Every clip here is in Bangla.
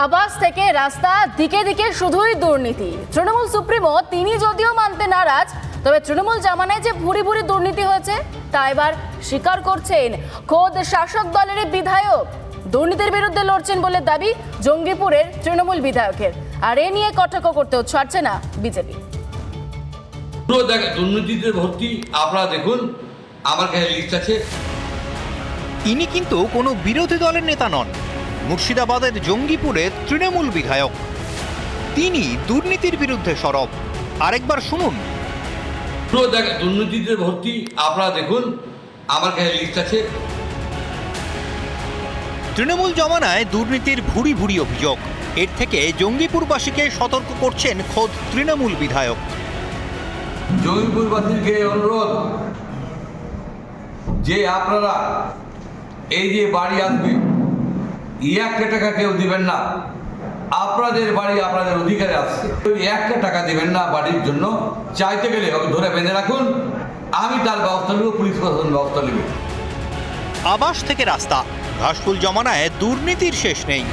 আবাস থেকে রাস্তা দিকে দিকে শুধুই দুর্নীতি। তৃণমূল সুপ্রিমো তিনি যদিও মানতে নারাজ তবে তৃণমূল জামানায় যে ভুরি ভুরি দুর্নীতি হয়েছে তা এবার স্বীকার করছেন খোদ শাসক দলের বিধায়ক। দুর্নীতির বিরুদ্ধে লড়ছেন বলে দাবি জঙ্গিপুরের তৃণমূল বিধায়কের। আর এ নিয়ে কটাক্ষ করতেও ছাড়ছে না বিজেপি। পুরো দেখ দুর্নীতিতে ভর্তি আপনারা দেখুন আমার কাছে লিস্ট আছে। ইনি কিন্তু কোনো বিরোধী দলের নেতা নন। মুর্শিদাবাদের জঙ্গিপুরের তৃণমূল বিধায়ক। তিনি দুর্নীতির বিরুদ্ধে সরব। আরেকবার শুনুন। পুরো দেখ দুর্নীতিতে ভর্তি আপনারা দেখুন আমার কাছে লিস্ট আছে। তৃণমূল জমানায় দুর্নীতির ভুরি ভুরি অভিযোগ। এর থেকে জঙ্গিপুরবাসীকে সতর্ক করছেন খোদ তৃণমূল বিধায়ক। জঙ্গিপুরবাসীকে অনুরোধ যে আপনারা এই যে বাড়ি আসবে একটা টাকা কেউ দিবেন না। আপনাদের বাড়ি আপনাদের অধিকারে আসছে ওই একটা টাকা দিবেন না বাড়ির জন্য। চাইতে গেলে ওকে ধরে বেঁধে রাখুন। আমি তার ব্যবস্থা নেব, পুলিশ প্রশাসন ব্যবস্থা নেবে। আবাস থেকে রাস্তা। ঘাসফুল জমানায় দুর্নীতির শেষ নেই।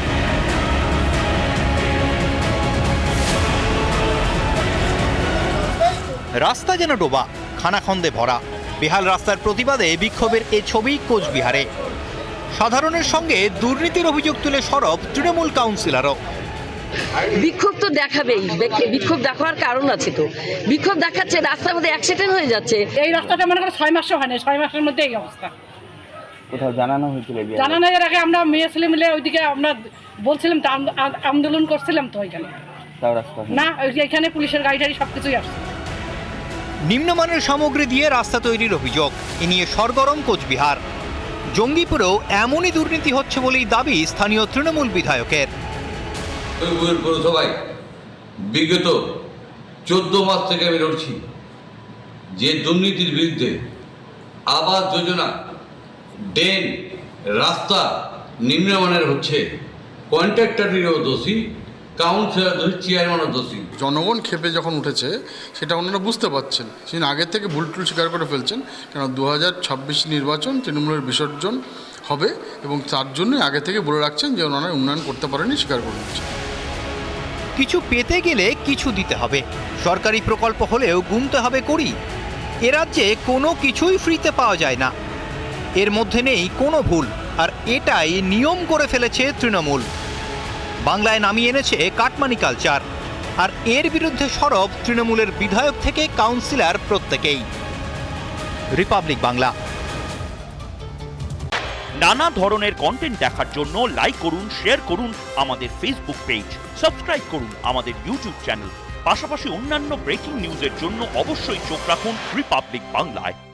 রাস্তা যেন ডোবা, খানাখন্দে ভরা। বেহাল রাস্তার প্রতিবাদে বিক্ষোভের এ ছবি কোচবিহারে। সাধারণের সঙ্গে দুর্নীতির অভিযোগ তুলে সরব তৃণমূল কাউন্সিলরও। বিক্ষোভ তো দেখাবেই। বিক্ষোভ- বিক্ষোভ দেখার কারণ আছে তো। বিক্ষোভ দেখাচ্ছে রাস্তার মধ্যে অ্যাক্সিডেন্ট হয়ে যাচ্ছে। এই রাস্তাটা মনে করো ছয় মাসও হয় না ছয় মাসের মধ্যে এই অবস্থা। কোথাও জানানো হয়েছিল যে জানা নাই এর আগে আমরা মেয়ে ছেলে মিলে ওইদিকে আমরা বলছিলাম তো আন্দোলন করছিলাম তো ওইখানে। তাও রাস্তা হয়নি। না ওই যে এখানে পুলিশের গাড়ি টাড়ি সব কিছুই আসছে। নিম্নমানের সামগ্রী দিয়ে রাস্তা তৈরির অভিযোগ। এ নিয়ে সরগরম কোচবিহার। জঙ্গিপুরেও এমনই দুর্নীতি হচ্ছে বলেই দাবি স্থানীয় তৃণমূল বিধায়কের। পৌরসভায় বিগত চোদ্দ মাস থেকে আমি লড়ছি। যে দুর্নীতির বিরুদ্ধে আবাস যোজনা, ড্রেন, রাস্তা নিম্নমানের হচ্ছে কন্ট্রাক্টরেরও দোষী কাউন্সিলর দোষী চেয়ারম্যানও দোষী। জনগণ ক্ষেপে যখন উঠেছে সেটা ওনারা বুঝতে পারছেন। সেদিন আগে থেকে ভুল টুল স্বীকার করে ফেলছেন কেন দু হাজার ছাব্বিশ নির্বাচন তৃণমূলের বিসর্জন হবে এবং তার জন্যই আগে থেকে বলে রাখছেন যে ওনারা উন্নয়ন করতে পারেনি স্বীকার করে নিচ্ছেন কিছু পেতে গেলে কিছু দিতে হবে। সরকারি প্রকল্প হলেও গুনতে হবে করি এ রাজ্যে কোনো কিছুই ফ্রিতে পাওয়া যায় না। এর মধ্যে নেই কোনো ভুল আর এটাই নিয়ম করে ফেলেছে তৃণমূল। বাংলায় নামিয়ে এনেছে কাটমানি কালচার। আর এর বিরুদ্ধে সরব তৃণমূলের বিধায়ক থেকে কাউন্সিলর প্রত্যেকেই। রিপাবলিক বাংলা। নানা ধরনের কন্টেন্ট দেখার জন্য লাইক করুন শেয়ার করুন আমাদের ফেসবুক পেজ সাবস্ক্রাইব করুন আমাদের ইউটিউব চ্যানেল পাশাপাশি অন্যান্য ব্রেকিং নিউজের জন্য অবশ্যই চোখ রাখুন রিপাবলিক বাংলায়।